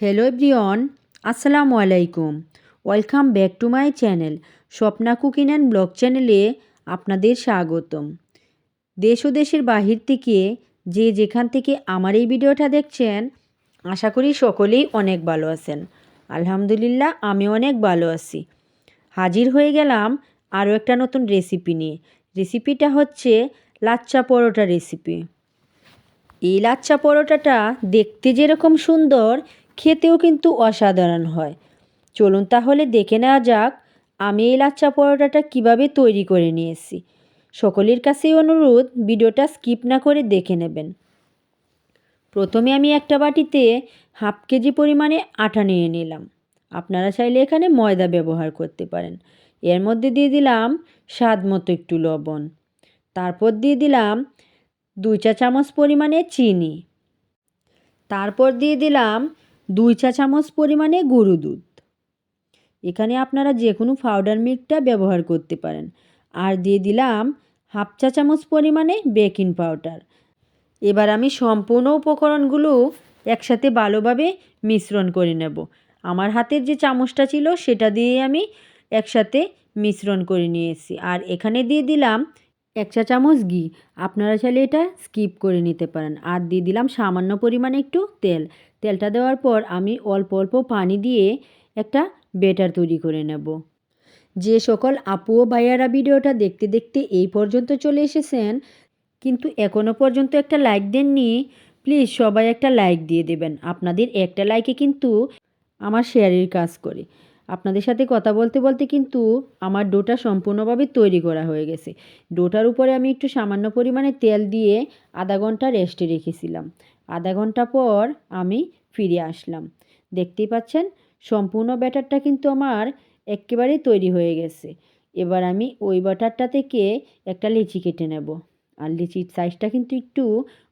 Hello everyone আসসালামু আলাইকুম welcome back to my channel Swapna cooking and blog চ্যানেলে আপনাদের স্বাগতম। দেশ ও দেশের বাহির থেকে যে যেখান থেকে আমার এই ভিডিওটা দেখছেন, আশা করি সকলেই অনেক ভালো আছেন। আলহামদুলিল্লাহ, আমি অনেক ভালো আছি। হাজির হয়ে গেলাম আরও একটা নতুন রেসিপি নিয়ে। রেসিপিটা হচ্ছে লাচ্চা পরোটা রেসিপি এই লাচ্চা পরোটাটা দেখতে যেরকম সুন্দর খেতেও কিন্তু অসাধারণ হয়। চলুন তাহলে দেখে নেওয়া যাক, আমি এই লাচ্চা পরোটাটা কীভাবে তৈরি করে নিয়েছি। সকলের কাছেই অনুরোধ, ভিডিওটা স্কিপ না করে দেখে নেবেন। প্রথমে আমি একটা বাটিতে হাফ কেজি পরিমাণে আটা নিয়ে নিলাম। আপনারা চাইলে এখানে ময়দা ব্যবহার করতে পারেন। এর মধ্যে দিয়ে দিলাম স্বাদ মতো একটু লবণ। তারপর দিয়ে দিলাম দুই চা চামচ পরিমাণে চিনি। তারপর দিয়ে দিলাম দুই চা চামচ পরিমাণে গরু দুধ। এখানে আপনারা যে কোনো পাউডার মিল্কটা ব্যবহার করতে পারেন। আর দিয়ে দিলাম হাফ চা চামচ পরিমাণে বেকিং পাউডার এবার আমি সম্পূর্ণ উপকরণগুলো একসাথে ভালোভাবে মিশ্রণ করে নেব। আমার হাতের যে চামচটা ছিল সেটা দিয়ে আমি একসাথে মিশ্রণ করে নিয়েছি। আর এখানে দিয়ে দিলাম এক চা চামচ ঘি। আপনারা চাইলে এটা স্কিপ করে নিতে পারেন। আর দিয়ে দিলাম সামান্য পরিমাণে একটু তেল। তেলটা দেওয়ার পর আমি অল্প অল্প পানি দিয়ে একটা বেটার তৈরি করে নেব। যে সকল আপু ও ভাইয়ারা ভিডিওটা দেখতে দেখতে এই পর্যন্ত চলে এসেছেন, কিন্তু এখনও পর্যন্ত একটা লাইক দেননি প্লিজ সবাই একটা লাইক দিয়ে দেবেন। আপনাদের একটা লাইকে কিন্তু আমার শেয়ারের কাজ করে। আপনাদের সাথে কথা বলতে বলতে কিন্তু আমার ডোটা সম্পূর্ণভাবে তৈরি করা হয়ে গেছে। ডোটার উপরে আমি একটু সামান্য পরিমাণে তেল দিয়ে আধা ঘণ্টা রেস্টে রেখেছিলাম। আধা ঘণ্টা পর আমি ফিরে আসলাম। দেখতেই পাচ্ছেন, সম্পূর্ণ ব্যাটারটা কিন্তু আমার একেবারেই তৈরি হয়ে গেছে। এবার আমি ওই ব্যাটারটা থেকে একটা লিচি কেটে নেব। আর লিচির সাইজটা কিন্তু একটু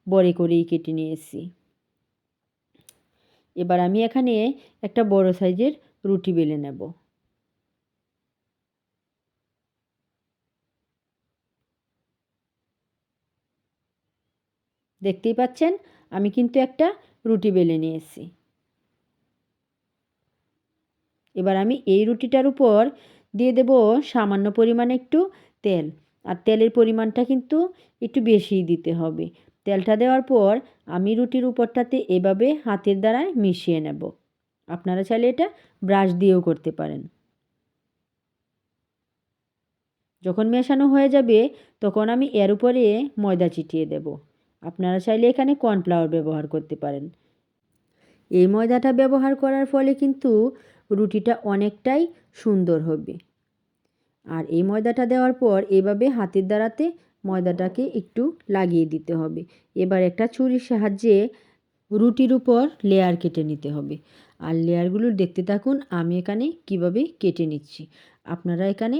বড় করেই কেটে নিয়েছি। এবার আমি এখানে একটা বড় সাইজের রুটি বেলে নেব। দেখতেই পাচ্ছেন, আমি কিন্তু একটা রুটি বেলে নিয়েছি। এবার আমি এই রুটিটার উপর দিয়ে দেব সামান্য পরিমাণে একটু তেল। আর তেলের পরিমাণটা কিন্তু একটু বেশিই দিতে হবে। তেলটা দেওয়ার পর আমি রুটির উপরটাতে এভাবে হাতের দ্বারায় মিশিয়ে নেব। আপনারা চাইলে এটা ব্রাশ দিয়েও করতে পারেন। যখন মেশানো হয়ে যাবে, তখন আমি এর উপরে ময়দা চিটিয়ে দেব। আপনারা চাইলে এখানে কর্নফ্লাওয়ার ব্যবহার করতে পারেন। এই ময়দাটা ব্যবহার করার ফলে কিন্তু রুটিটা অনেকটাই সুন্দর হবে। আর এই ময়দাটা দেওয়ার পর এভাবে হাতের দ্বারাতে ময়দাটাকে একটু লাগিয়ে দিতে হবে। এবার একটা ছুরির সাহায্যে রুটির উপর লেয়ার কেটে নিতে হবে। আর লেয়ারগুলো দেখতে থাকুন, আমি এখানে কীভাবে কেটে নিচ্ছি। আপনারা এখানে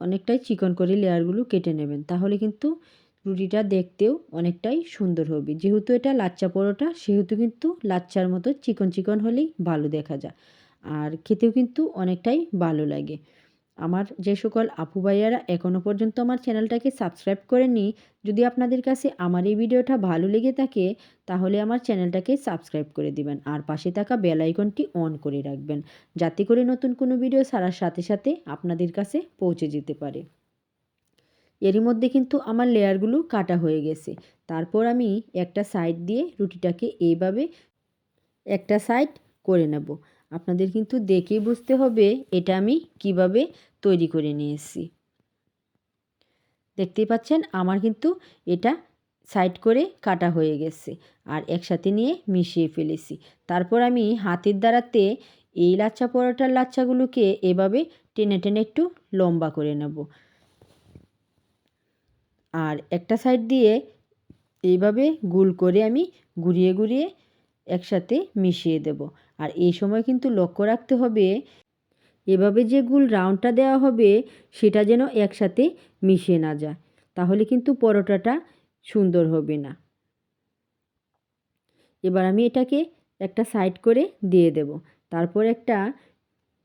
অনেকটাই চিকন করে লেয়ারগুলো কেটে নেবেন, তাহলে কিন্তু রুটিটা দেখতেও অনেকটাই সুন্দর হবে। যেহেতু এটা লাচ্চা পরোটা, সেহেতু কিন্তু লাচ্চার মতো চিকন চিকন হলেই ভালো দেখা যায়। আর খেতেও কিন্তু অনেকটাই ভালো লাগে। আমার যে সকল আপু ভাইয়ারা এখনও পর্যন্ত আমার চ্যানেলটাকে সাবস্ক্রাইব করেনি যদি আপনাদের কাছে আমার এই ভিডিওটা ভালো লেগে থাকে, তাহলে আমার চ্যানেলটাকে সাবস্ক্রাইব করে দিবেন আর পাশে থাকা বেল আইকনটি অন করে রাখবেন, যাতে করে নতুন কোনো ভিডিও ছাড়ার সাথে সাথে আপনাদের কাছে পৌঁছে যেতে পারে। এরই মধ্যে কিন্তু আমার লেয়ারগুলো কাটা হয়ে গেছে। তারপর আমি একটা সাইড দিয়ে রুটিটাকে এইভাবে একটা সাইড করে নেব। আপনাদের কিন্তু দেখেই বুঝতে হবে এটা আমি কীভাবে তৈরি করে নিয়েছি। দেখতেই পাচ্ছেন আমার কিন্তু এটা সাইড করে কাটা হয়ে গেছে আর একসাথে নিয়ে মিশিয়ে ফেলেছি। তারপর আমি হাতের দ্বারাতে এই লাচ্চা পরোটার লাচ্চাগুলোকে এভাবে টেনে টেনে একটু লম্বা করে নেব। আর একটা সাইড দিয়ে এইভাবে গুল করে আমি ঘুরিয়ে ঘুরিয়ে একসাথে মিশিয়ে দেব। আর এই সময় কিন্তু লক্ষ্য রাখতে হবে, এভাবে যে গুল রাউন্ডটা দেওয়া হবে, সেটা যেন একসাথে মিশে না যায়। তাহলে কিন্তু পরোটাটা সুন্দর হবে না। এবার আমি এটাকে একটা সাইড করে দিয়ে দেব। তারপর একটা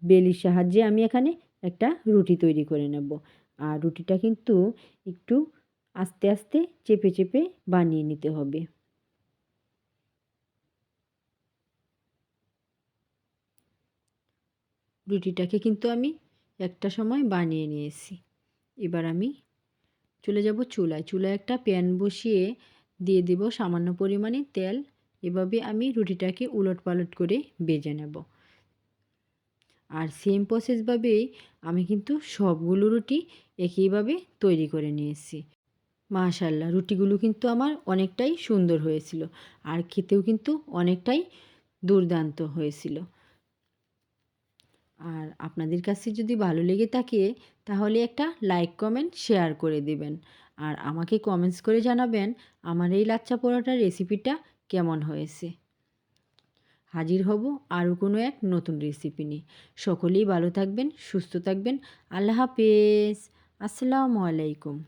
বেলির সাহায্যে আমি এখানে একটা রুটি তৈরি করে নেব। আর রুটিটা কিন্তু একটু আস্তে আস্তে চেপে চেপে বানিয়ে নিতে হবে। রুটিটাকে কিন্তু আমি একটা সময় বানিয়ে নিয়েছি। এবার আমি চলে যাব চুলায়। চুলায় একটা প্যান বসিয়ে দিয়ে দিব সামান্য পরিমাণে তেল। এভাবে আমি রুটিটাকে উলট পালট করে বেজে নেব। আর সেম প্রসেসভাবেই আমি কিন্তু সবগুলো রুটি একইভাবে তৈরি করে নিয়েছি। মাশাল্লাহ রুটিগুলো কিন্তু আমার অনেকটাই সুন্দর হয়েছিল। আর খেতেও কিন্তু অনেকটাই দুর্দান্ত হয়েছিল। আর আপনাদের কাছে যদি ভালো লেগে থাকে, তাহলে একটা লাইক কমেন্ট শেয়ার করে দিবেন। আর আমাকে কমেন্টস করে জানাবেন আমার এই লাচ্চা পরোটার রেসিপিটা কেমন হয়েছে। হাজির হব আরও কোনো এক নতুন রেসিপি নিয়ে। সকলেই ভালো থাকবেন, সুস্থ থাকবেন। আল্লাহ হাফেজ। আসসালামু আলাইকুম।